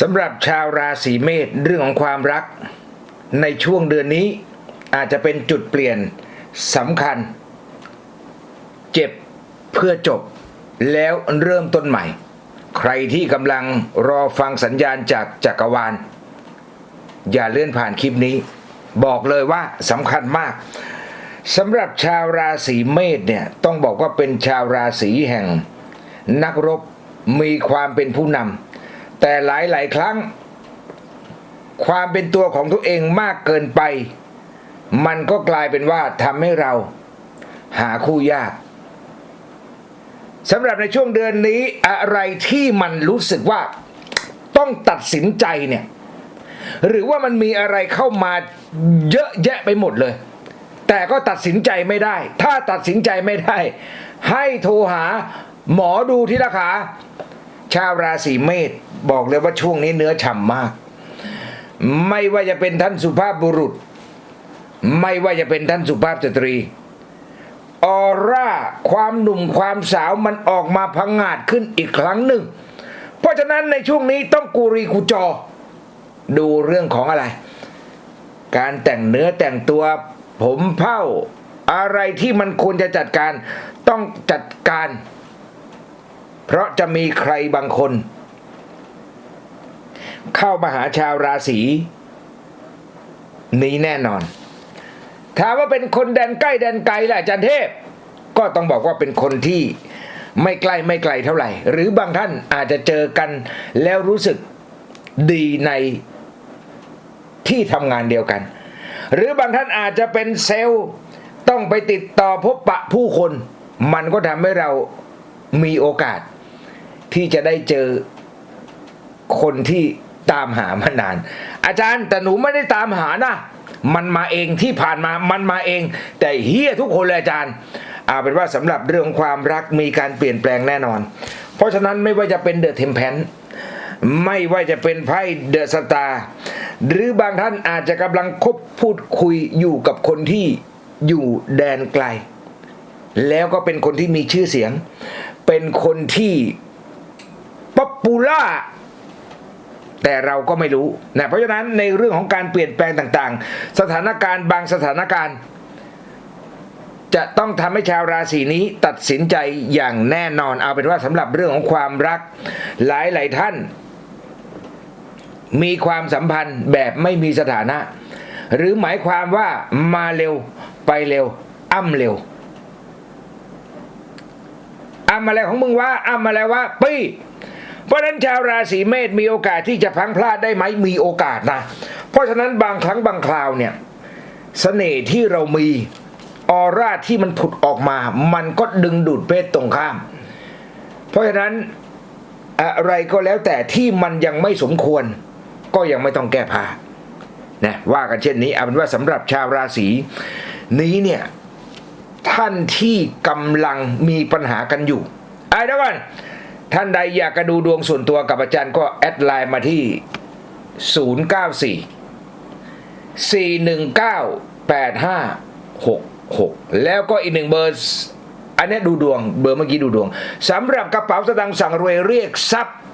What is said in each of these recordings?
สำหรับชาวราศีเมษเรื่องของความรัก ในช่วงเดือนนี้อาจจะเป็นจุดเปลี่ยนสำคัญ เจ็บเพื่อจบแล้วเริ่มต้นใหม่ ใครที่กำลังรอฟังสัญญาณจากจักรวาล อย่าเลื่อนผ่านคลิปนี้ บอกเลยว่าสำคัญมากสำหรับชาวราศีเมษเนี่ยต้องบอกว่าเป็นชาวราศีแห่ง นักรบมีความเป็นผู้นำ แต่หลายๆ ครั้ง ความเป็นตัวของตัวเองมากเกินไป มันก็กลายเป็นว่าทำให้เราหาคู่ยากสำหรับในช่วงเดือนนี้อะไรที่มันรู้สึกว่าต้องตัดสินใจเนี่ย หรือว่ามันมีอะไรเข้ามาเยอะแยะไปหมดเลย แต่ก็ตัดสินใจไม่ได้ ถ้าตัดสินใจไม่ได้ ให้โทรหาหมอดูที่ราคาชาวราศีเมษ บอกเลยว่าช่วงนี้เนื้อฉ่ำมาก ไม่ว่าจะเป็นท่านสุภาพบุรุษ ไม่ว่าจะเป็นท่านสุภาพสตรี ออร่าความหนุ่มความสาวมันออกมาพังงาดขึ้นอีกครั้งหนึ่ง เพราะฉะนั้นในช่วงนี้ต้องกูรีกูจอ ดูเรื่องของอะไร การแต่งเนื้อแต่งตัวผมเผ้าอะไรที่มันควรจะจัดการต้องจัดการ เพราะจะมีใครบางคน เข้ามาหาชาวราศีนี้แน่นอน ถามว่าเป็นคนแดนใกล้แดนไกลแหละจารย์เทพ ก็ต้องบอกว่าเป็นคนที่ไม่ใกล้ไม่ไกลเท่าไหร่ หรือบางท่านอาจจะเจอกันแล้วรู้สึกดีในที่ทำงานเดียวกัน หรือบางท่านอาจจะเป็นเซลล์ต้องไปติดต่อพบปะผู้คน มันก็ทำให้เรามีโอกาส ที่จะได้เจอคนที่ ตามหามานาน อาจารย์แต่หนูไม่ได้ตามหานะ มันมาเองที่ผ่านมามันมาเอง แต่เฮียทุกคนเลยอาจารย์เอาเป็นว่าสำหรับเรื่องความรักมีการเปลี่ยนแปลงแน่นอน เพราะฉะนั้นไม่ว่าจะเป็นเดอะเทมเพนไม่ว่าจะเป็นไพ่เดอะสตาร์หรือบางท่านอาจจะกำลังคบพูดคุยอยู่กับคนที่อยู่แดนไกล แล้วก็เป็นคนที่มีชื่อเสียง เป็นคนที่ป๊อปปูล่า แต่เราก็ไม่รู้นะเพราะฉะนั้นในเรื่องของการเปลี่ยนแปลงต่างๆ สถานการณ์บางสถานการณ์ จะต้องทำให้ชาวราศีนี้ตัดสินใจอย่างแน่นอนเอาเป็นว่าสำหรับเรื่องของความรัก หลายๆท่าน มีความสัมพันธ์แบบไม่มีสถานะ หรือหมายความว่ามาเร็วไปเร็ว อ้ำเร็วอ้ำอะไรของมึงว่าอ้ำอะไรว่าปี้ เพราะฉะนั้นชาวราศีเมษมีโอกาสที่จะพังพลาดได้ไหมมีโอกาสนะ เพราะฉะนั้นบางครั้งบางคราวเนี่ยสเสน่ห์ที่เรามีออร่าที่มันผุดออกมา มันก็ดึงดูดเพศตรงข้าม เพราะฉะนั้นอะไรก็แล้วแต่ที่มันยังไม่สมควร ก็ยังไม่ต้องแก้ผ้านะว่ากันเช่นนี้เอาเป็นว่าสำหรับชาวราศีนี้เนี่ยท่านที่กำลังมีปัญหากันอยู่ไอ้เดี๋ยวก่อน ท่านใดอยากกระดูดวงส่วนตัวกับอาจารย์ก็แอดไลน์มาที่ 094 419 8566 แล้วก็อีกหนึ่งเบอร์ อันนี้ดูดวง เบอร์เมื่อกี้ดูดวงสำหรับกระเป๋าสตางค์สั่งรวยเรียกทรัพย์ 094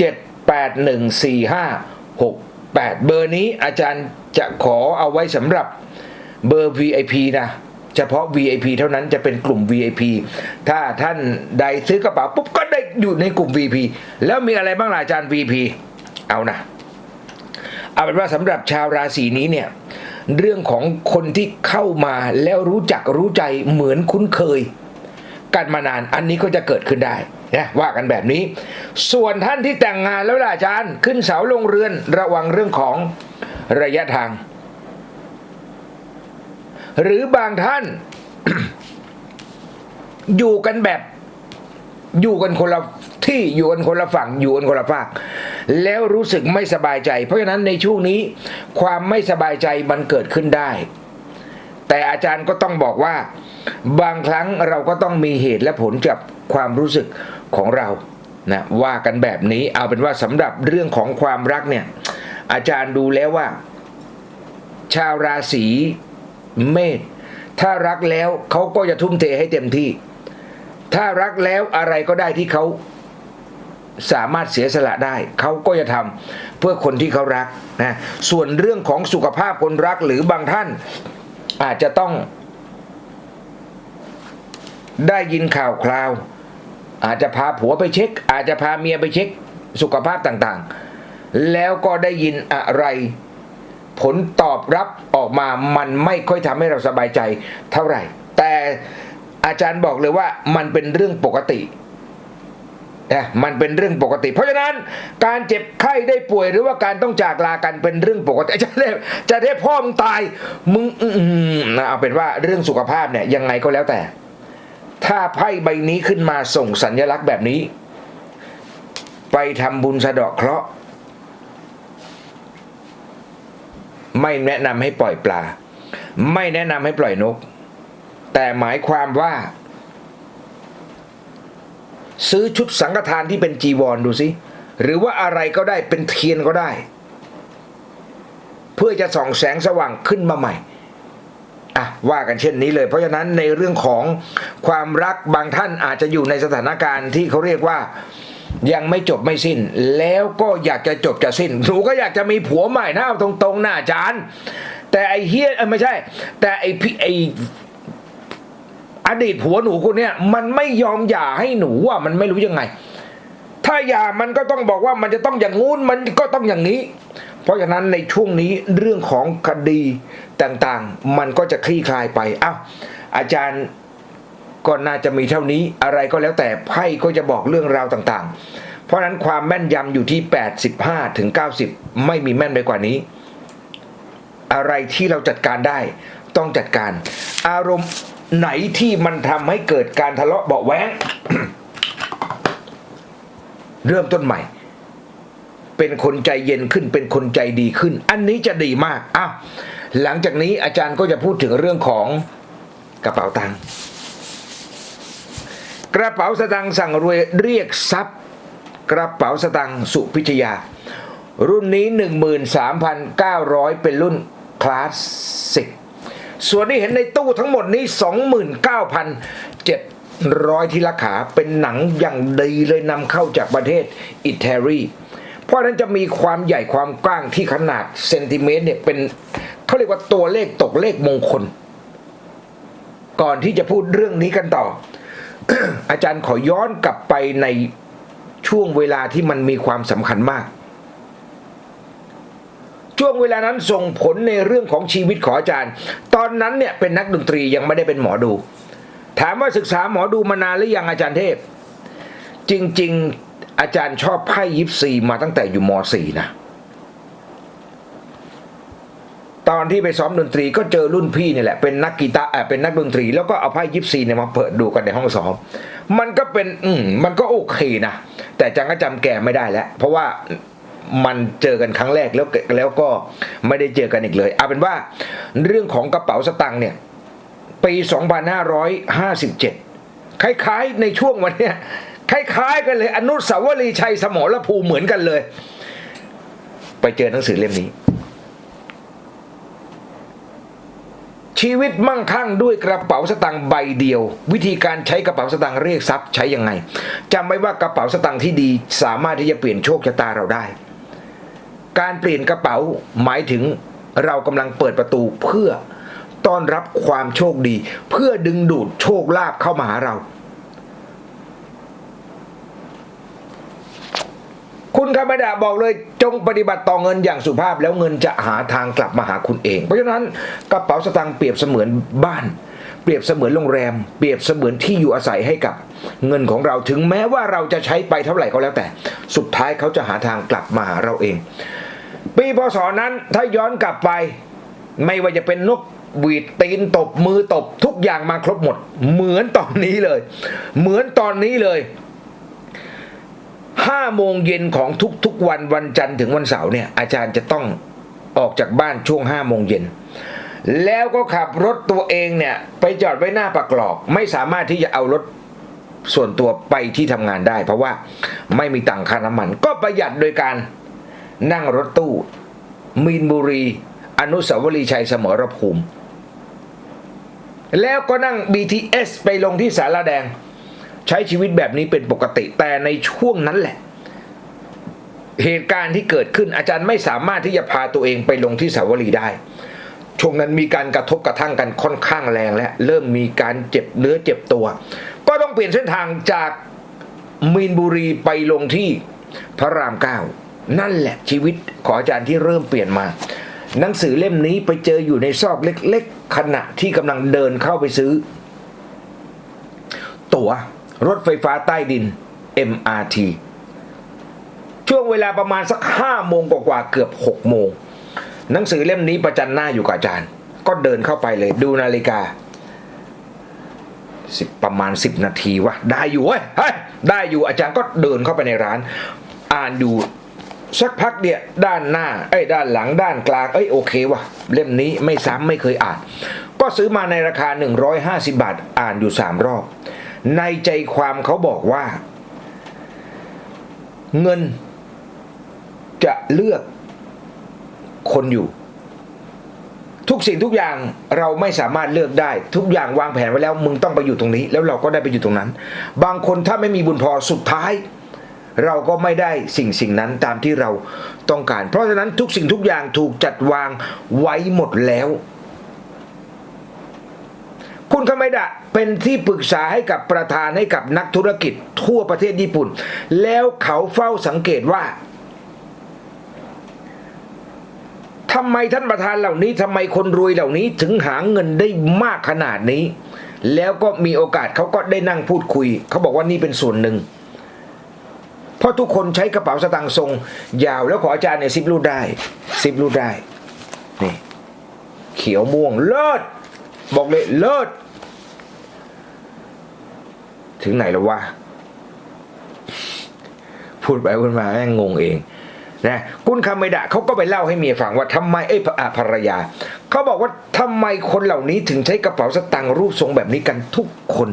7814568 เบอร์นี้อาจารย์จะขอเอาไว้สำหรับเบอร์ VIP นะ เฉพาะ VIP เท่านั้นจะเป็นกลุ่ม VIP ถ้าท่านใดซื้อกระเป๋าปุ๊บก็ได้อยู่ในกลุ่ม VIP แล้วมีอะไรบ้างล่ะอาจารย์ VIP เอานะเอาเป็นว่าสำหรับชาวราศีนี้เนี่ยเรื่องของคนที่เข้ามาแล้วรู้จักรู้ใจเหมือนคุ้นเคย กันมานานอันนี้ก็จะเกิดขึ้นได้นะว่ากันแบบนี้ ส่วนท่านที่แต่งงานแล้วล่ะอาจารย์ ขึ้นเสาลงเรือนระวังเรื่องของระยะทาง หรือบางท่าน อยู่กันแบบ อยู่กันคนละที่อยู่กันคนละฝั่งอยู่กันคนละฝากแล้วรู้สึกไม่สบายใจ เพราะฉะนั้นในช่วงนี้ ความไม่สบายใจมันเกิดขึ้นได้ แต่อาจารย์ก็ต้องบอกว่า บางครั้งเราก็ต้องมีเหตุและผลจากความรู้สึกของเรานะว่ากันแบบนี้เอาเป็นว่าสำหรับเรื่องของความรักเนี่ย อาจารย์ดูแล้วว่า ชาวราศี เมษถ้ารักแล้วเขาก็จะทุ่มเทให้เต็มที่ ถ้ารักแล้วอะไรก็ได้ที่เขาสามารถเสียสละได้ เขาก็จะทำเพื่อคนที่เขารักนะส่วนเรื่องของสุขภาพคนรักหรือบางท่านอาจจะต้อง ได้ยินข่าวคราว อาจจะพาผัวไปเช็ค อาจจะพาเมียไปเช็ค สุขภาพต่างๆ แล้วก็ได้ยินอะไร ผลตอบรับออกมามันไม่ค่อยทำให้เราสบายใจเท่าไหร่ แต่อาจารย์บอกเลยว่ามันเป็นเรื่องปกตินะมันเป็นเรื่องปกติ เพราะฉะนั้นการเจ็บไข้ได้ป่วยหรือว่าการต้องจากลากันเป็นเรื่องปกติจะได้จะได้พ่อมึงตายมึงนะเอาเป็นว่าเรื่องสุขภาพเนี่ยยังไงก็แล้วแต่ ถ้าไพ่ใบนี้ขึ้นมาส่งสัญลักษณ์แบบนี้ ไปทำบุญสะเดาะเคราะห์ ไม่แนะนำให้ปล่อยปลา ไม่แนะนำให้ปล่อยนก แต่หมายความว่า ซื้อชุดสังฆทานที่เป็นจีวรดูสิหรือว่าอะไรก็ได้เป็นเทียนก็ได้ เพื่อจะส่องแสงสว่างขึ้นมาใหม่อะว่ากันเช่นนี้เลย เพราะฉะนั้นในเรื่องของความรักบางท่านอาจจะอยู่ในสถานการณ์ที่เขาเรียกว่า ยังไม่จบไม่สิ้น แล้วก็อยากจะจบจะสิ้น หนูก็อยากจะมีผัวใหม่นะเอาตรงๆหน้าอาจารย์แต่ไอ้เฮียเอ้ยไม่ใช่ แต่ไอพี่ไออดีตผัวหนูคนเนี้ยมันไม่ยอมหย่าให้หนูอะมันไม่รู้ยังไง ถ้าหย่ามันก็ต้องบอกว่ามันจะต้องอย่างงู้นมันก็ต้องอย่างนี้ เพราะฉะนั้นในช่วงนี้เรื่องของคดีต่างๆ มันก็จะคลี่คลายไปอ้าวอาจารย์ ก็น่าจะมีเท่านี้อะไรก็แล้วแต่ไพ่ก็จะบอกเรื่องราวต่างๆ เพราะนั้นความแม่นยำอยู่ที่ 85ถึง90 ไม่มีแม่นไปกว่านี้ อะไรที่เราจัดการได้ต้องจัดการ อารมณ์ไหนที่มันทำให้เกิดการทะเลาะเบาะแวงเริ่มต้นใหม่ เป็นคนใจเย็นขึ้น เป็นคนใจดีขึ้น อันนี้จะดีมากอ้าวหลังจากนี้อาจารย์ก็จะพูดถึงเรื่องของกระเป๋าตังค์ กระเป๋าสตางค์สั่งรวยเรียกทรัพย์ กระเป๋าสตางค์สุพิชยา รุ่นนี้ 13,900 เป็นรุ่นคลาสสิกส่วนที่เห็นในตู้ทั้งหมดนี้ 29,700 ที่ราคาเป็นหนังอย่างดีเลยนำเข้าจากประเทศอิตาลีเพราะนั้นจะมีความใหญ่ความกว้างที่ขนาดเซนติเมตรเนี่ยเป็นเขาเรียกว่าตัวเลขตกเลขมงคล ก่อนที่จะพูดเรื่องนี้กันต่อ อาจารย์ขอย้อนกลับไปในช่วงเวลาที่มันมีความสำคัญมาก ช่วงเวลานั้นส่งผลในเรื่องของชีวิตของอาจารย์ ตอนนั้นเนี่ยเป็นนักดนตรียังไม่ได้เป็นหมอดู ถามว่าศึกษาหมอดูมานานหรือยังอาจารย์เทพ จริง ๆ อาจารย์ชอบไพ่ยิปซีมาตั้งแต่อยู่ม .4 นะ ตอนที่ไปซ้อมดนตรีก็เจอรุ่นพี่นี่แหละเป็นนักกีตาร์เออเป็นนักดนตรี แล้วก็เอาไพ่ยิปซีเนี่ยมาเปิดดูกันในห้องซ้อม มันก็เป็นอืมมันก็โอเคนะ แต่จังก็จำแกไม่ได้แล้ว เพราะว่ามันเจอกันครั้งแรกแล้วแล้วก็ไม่ได้เจอกันอีกเลยเอาเป็นว่าเรื่องของกระเป๋าสตังค์เนี่ยปี 2557 คล้ายๆ ในช่วงวันเนี้ยคล้ายๆ กันเลย อนุสาวรีย์ชัยสมรภูมิเหมือนกันเลย ไปเจอหนังสือเล่มนี้ ชีวิตมั่งคั่งด้วยกระเป๋าสตางค์ใบเดียว วิธีการใช้กระเป๋าสตางค์เรียกทรัพย์ใช้ยังไงจำไว้ว่ากระเป๋าสตางค์ที่ดีสามารถที่จะเปลี่ยนโชคชะตาเราได้ การเปลี่ยนกระเป๋าหมายถึงเรากำลังเปิดประตูเพื่อต้อนรับความโชคดี เพื่อดึงดูดโชคลาภเข้ามาหาเรา คุณธรรมดาบอกเลยจงปฏิบัติต่อเงินอย่างสุภาพแล้วเงินจะหาทางกลับมาหาคุณเอง เพราะฉะนั้นกระเป๋าสตางค์เปรียบเสมือนบ้าน เปรียบเสมือนโรงแรม เปรียบเสมือนที่อยู่อาศัยให้กับเงินของเราถึงแม้ว่าเราจะใช้ไปเท่าไหร่ก็แล้วแต่ สุดท้ายเขาจะหาทางกลับมาหาเราเอง ปีพศนั้นถ้าย้อนกลับไป ไม่ว่าจะเป็นนกหวีดตีนตบมือตบทุกอย่างมาครบหมด เหมือนตอนนี้เลย เหมือนตอนนี้เลย ห้าโมงเย็นของทุกๆวันวันจันทร์ถึงวันเสาร์เนี่ยอาจารย์จะต้องออกจากบ้านช่วงห้าโมงเย็นแล้วก็ขับรถตัวเองเนี่ยไปจอดไว้หน้าปากกรอก ไม่สามารถที่จะเอารถส่วนตัวไปที่ทำงานได้ เพราะว่าไม่มีตังค่าน้ำมัน ก็ประหยัดโดยการนั่งรถตู้ มีนบุรี อนุสาวรีย์ชัยสมรภูมิ แล้วก็นั่ง BTS ไปลงที่สารแดง ใช้ชีวิตแบบนี้เป็นปกติ แต่ในช่วงนั้นแหละ เหตุการณ์ที่เกิดขึ้นอาจารย์ไม่สามารถที่จะพาตัวเองไปลงที่สาวรีได้ ช่วงนั้นมีการกระทบกระทั่งกันค่อนข้างแรงและ เริ่มมีการเจ็บเนื้อเจ็บตัว ก็ต้องเปลี่ยนเส้นทางจากมีนบุรีไปลงที่พระรามเก้านั่นแหละชีวิตของอาจารย์ที่เริ่มเปลี่ยนมาหนังสือเล่มนี้ไปเจออยู่ในซอกเล็ก ๆ ขณะที่กำลังเดินเข้าไปซื้อ ตั๋ว รถไฟฟ้าใต้ดิน MRT ช่วงเวลาประมาณสักห้าโมงกว่าเกือบหกโมง หนังสือเล่มนี้ประจันหน้าอยู่กับอาจารย์ ก็เดินเข้าไปเลยดูนาฬิกาสิประมาณสิบนาทีวะได้อยู่เว้ยเฮ้ยได้อยู่อาจารย์ก็เดินเข้าไปในร้าน อ่านอยู่สักพักเดียด้านหน้าเอ้ด้านหลังด้านกลางเอ้ยโอเควะเล่มนี้ไม่ซ้ำไม่เคยอ่าน ก็ซื้อมาในราคา 150 บาท อ่านอยู่สามรอบ ในใจความเขาบอกว่า เงินจะเลือกคนอยู่ ทุกสิ่งทุกอย่างเราไม่สามารถเลือกได้ ทุกอย่างวางแผนไว้แล้ว มึงต้องไปอยู่ตรงนี้ แล้วเราก็ได้ไปอยู่ตรงนั้น บางคนถ้าไม่มีบุญพอสุดท้าย เราก็ไม่ได้สิ่งสิ่งนั้นตามที่เราต้องการ เพราะฉะนั้นทุกสิ่งทุกอย่างถูกจัดวางไว้หมดแล้ว คุณคาเมดะเป็นที่ปรึกษาให้กับประธานให้กับนักธุรกิจทั่วประเทศญี่ปุ่น แล้วเขาเฝ้าสังเกตว่าทำไมท่านประธานเหล่านี้ทำไมคนรวยเหล่านี้ถึงหาเงินได้มากขนาดนี้ แล้วก็มีโอกาสเขาก็ได้นั่งพูดคุย เขาบอกว่านี่เป็นส่วนหนึ่ง เพราะทุกคนใช้กระเป๋าสตางค์ทรง ยาวแล้วขออาจารย์เนี่ยซิปรูดได้ซิปรูดได้นี่เขียวม่วงเลิศ บอกเลยเลิศถึงไหนแล้ววะพูดไปพูดมาแม่งงงเองนะกุนคาเมดะเขาก็ไปเล่าให้เมียฟังว่าทำไมเอ้ยภรรยาเขาบอกว่าทำไมคนเหล่านี้ถึงใช้กระเป๋าสตางค์รูปทรงแบบนี้กันทุกคน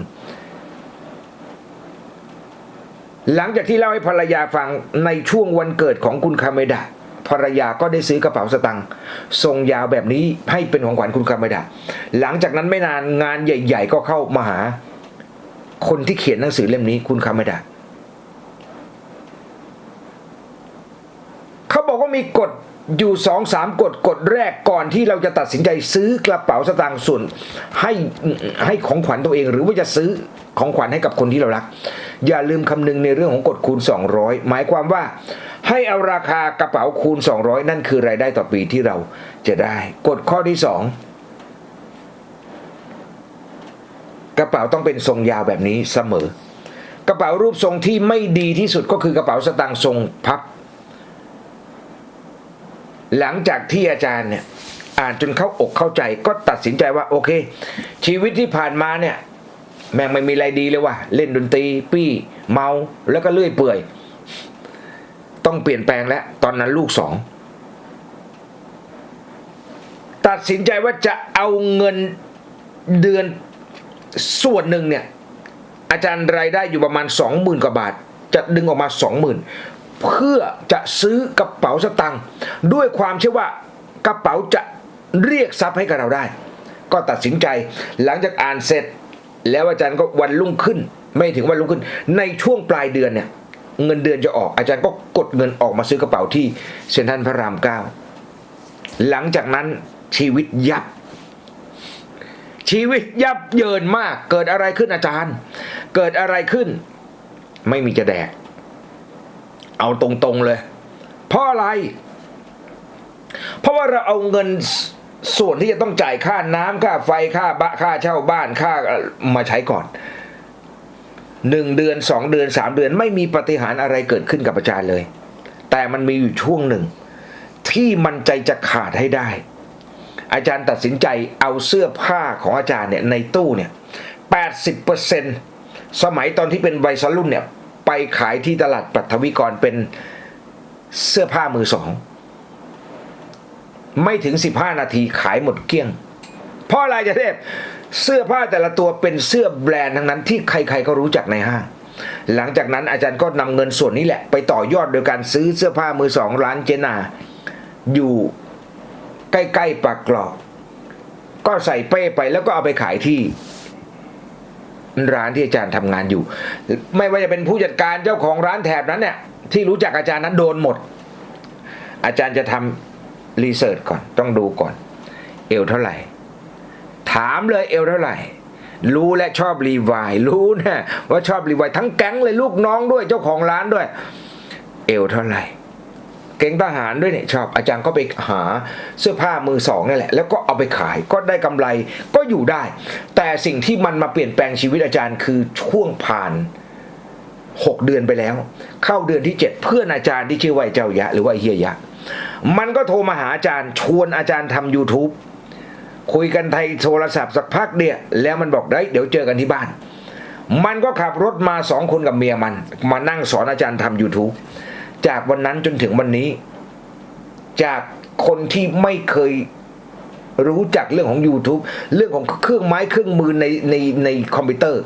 หลังจากที่เล่าให้ภรรยาฟังในช่วงวันเกิดของคุณคาเมดะ ภรรยาก็ได้ซื้อกระเป๋าสตังค์ทรงยาวแบบนี้ให้เป็นของขวัญคุณคาเมดาหลังจากนั้นไม่นานงานใหญ่ ๆ ก็เข้ามาหา คนที่เขียนหนังสือเล่มนี้คุณคาเมดาบอกว่า มีกฎอยู่สองสามกฎกฎแรกก่อนที่เราจะตัดสินใจซื้อกระเป๋าสตางค์ส่วนให้ให้ของขวัญตัวเอง หรือว่าจะซื้อของขวัญให้กับคนที่เรารัก อย่าลืมคำนึงในเรื่องของกฎคูณ 200 หมายความว่าให้เอาราคากระเป๋าคูณ 200 นั่นคือรายได้ต่อปีที่เราจะได้กฎข้อที่ 2 กระเป๋าต้องเป็นทรงยาวแบบนี้เสมอ กระเป๋ารูปทรงที่ไม่ดีที่สุดก็คือกระเป๋าสตางค์ทรงพับ หลังจากที่อาจารย์เนี่ยอ่านจนเข้าอกเข้าใจก็ตัดสินใจว่าโอเค ชีวิตที่ผ่านมาเนี่ย แม่งไม่มีอะไรดีเลยว่ะเล่นดนตรี ปี้ เมาแล้วก็เลื่อยเปื่อย ต้องเปลี่ยนแปลงแล้วตอนนั้นลูกสองตัดสินใจว่าจะเอาเงินเดือนส่วนหนึ่งเนี่ย อาจารย์รายได้อยู่ประมาณสองหมื่นกว่าบาท จะดึงออกมาสองหมื่น เพื่อจะซื้อกระเป๋าสตังค์ด้วยความเชื่อว่ากระเป๋าจะเรียกทรัพย์ให้กับเราได้ ก็ตัดสินใจหลังจากอ่านเสร็จ แล้วอาจารย์ก็วันรุ่งขึ้น ไม่ถึงวันรุ่งขึ้น ในช่วงปลายเดือนเนี่ยเงินเดือนจะออกอาจารย์ก็กดเงินออกมาซื้อกระเป๋าที่เซ็นทรัลพระรามเก้าหลังจากนั้นชีวิตยับ ชีวิตยับเยินมาก เกิดอะไรขึ้นอาจารย์ เกิดอะไรขึ้น ไม่มีจะแดก เอาตรงๆเลย เพราะอะไร เพราะว่าเราเอาเงินส่วนที่จะต้องจ่ายค่าน้ำค่าไฟค่าบะค่าเช่าบ้านค่ามาใช้ก่อนหนึ่งเดือนสองเดือนสามเดือนไม่มีปฏิหารอะไรเกิดขึ้นกับอาจารย์เลย แต่มันมีอยู่ช่วงหนึ่ง ที่มันใจจะขาดให้ได้ อาจารย์ตัดสินใจเอาเสื้อผ้าของอาจารย์เนี่ยในตู้เนี่ยแปดสิบเปอร์เซ็นสมัยตอนที่เป็นวัยรุ่นเนี่ย ไปขายที่ตลาดปัทวิกรเป็นเสื้อผ้ามือสอง ไม่ถึง 15 นาทีขายหมดเกลี้ยง เพราะอะไรจะเทพเสื้อผ้าแต่ละตัวเป็นเสื้อแบรนด์ทั้งนั้นที่ใครๆก็รู้จักในห้าง หลังจากนั้นอาจารย์ก็นำเงินส่วนนี้แหละ ไปต่อยอดโดยการซื้อเสื้อผ้ามือสองร้านเจนา อยู่ใกล้ๆปากกรอบก็ใส่เป้ไปแล้วก็เอาไปขายที่ ร้านที่อาจารย์ทำงานอยู่ ไม่ว่าจะเป็นผู้จัดการเจ้าของร้านแถบนั้นเนี่ยที่รู้จักอาจารย์นั้นโดนหมด อาจารย์จะทำรีเสิร์ชก่อนต้องดูก่อน เอวเท่าไหร่ ถามเลยเอวเท่าไหร่ รู้และชอบรีวายรู้นะว่าชอบรีวายทั้งแก๊งเลยลูกน้องด้วยเจ้าของร้านด้วย เอวเท่าไหร่ เก่งทหารด้วยเนี่ยชอบอาจารย์ก็ไปหาเสื้อผ้ามือสองนี่แหละ แล้วก็เอาไปขายก็ได้กำไรก็อยู่ได้ แต่สิ่งที่มันมาเปลี่ยนแปลงชีวิตอาจารย์คือช่วงผ่าน 6 เดือนไปแล้ว เข้าเดือนที่ 7 เพื่อนอาจารย์ที่ชื่อว่าเจ้ายะ หรือว่าเฮียยะ มันก็โทรมาหาอาจารย์ชวนอาจารย์ทำ YouTube คุยกันไทยโทรศัพท์สักพักเดียแล้วมันบอกได้เดี๋ยวเจอกันที่บ้าน มันก็ขับรถมาสองคนกับเมียมัน มานั่งสอนอาจารย์ทำ YouTube จากวันนั้นจนถึงวันนี้ จากคนที่ไม่เคยรู้จักเรื่องของ YouTube เรื่องของเครื่องไม้เครื่องมือในในในคอมพิวเตอร์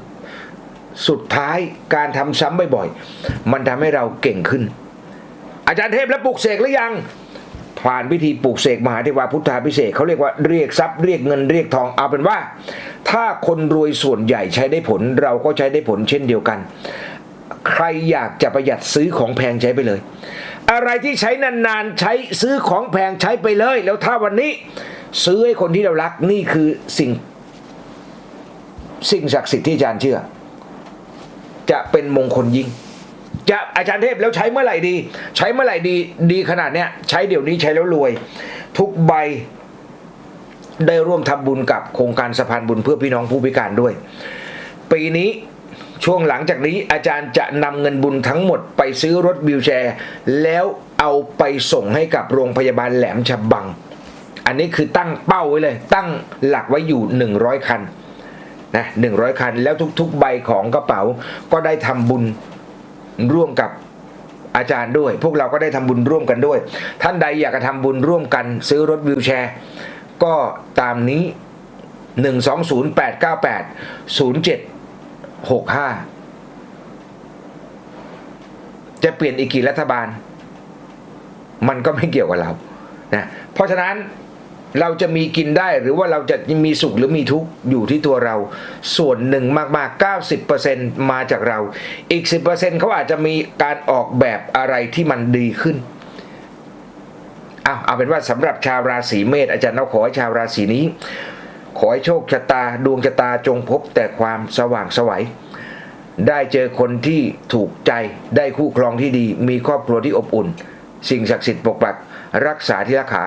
สุดท้ายการทำซ้ำบ่อยๆ มันทำให้เราเก่งขึ้น อาจารย์เทพแล้วปลูกเสกหรือยัง ผ่านพิธีปลูกเสกมหาเทวาพุทธาพิเศษเขาเรียกว่าเรียกทรัพย์เรียกเงินเรียกทองเอาเป็นว่า ถ้าคนรวยส่วนใหญ่ใช้ได้ผลเราก็ใช้ได้ผลเช่นเดียวกัน ใครอยากจะประหยัดซื้อของแพงใช้ไปเลย อะไรที่ใช้นานๆใช้ซื้อของแพงใช้ไปเลย แล้วถ้าวันนี้ซื้อให้คนที่เรารักนี่คือสิ่ง สิ่งศักดิ์สิทธิ์ที่อาจารย์เชื่อ จะเป็นมงคลยิ่ง จะอาจารย์เทพแล้วใช้เมื่อไหร่ดี ใช้เมื่อไหร่ดี ดีขนาดเนี้ยใช้เดี๋ยวนี้ใช้แล้วรวย ทุกใบได้ร่วมทำบุญกับโครงการสะพานบุญเพื่อพี่น้องผู้พิการด้วย ปีนี้ ช่วงหลังจากนี้อาจารย์จะนำเงินบุญทั้งหมดไปซื้อรถวิวแชร์ แล้วเอาไปส่งให้กับโรงพยาบาลแหลมฉบัง อันนี้คือตั้งเป้าไว้เลย ตั้งหลักไว้อยู่ 100 คันนะ100 คัน แล้วทุกๆ ใบของกระเป๋าก็ได้ทำบุญร่วมกับอาจารย์ด้วย พวกเราก็ได้ทำบุญร่วมกันด้วย ท่านใดอยากจะทำบุญร่วมกัน ซื้อรถวิวแชร์ ก็ตามนี้ 120 898 0765จะเปลี่ยนอีกกี่รัฐบาล มันก็ไม่เกี่ยวกับเรานะเพราะฉะนั้นเราจะมีกินได้หรือว่าเราจะมีสุขหรือมีทุกข์อยู่ที่ตัวเรา ส่วนหนึ่งมากๆ 90%มาจากเรา อีก 10%เขาอาจจะมีการออกแบบอะไรที่มันดีขึ้นเอาเอาเป็นว่าสำหรับชาวราศีเมษอาจารย์เราขอให้ชาวราศีนี้ ขอให้โชคชะตาดวงชะตาจงพบแต่ความสว่างสวัย ได้เจอคนที่ถูกใจได้คู่ครองที่ดี มีครอบครัวที่อบอุ่น สิ่งศักดิ์สิทธิ์ปกปัก รักษาที่รักขา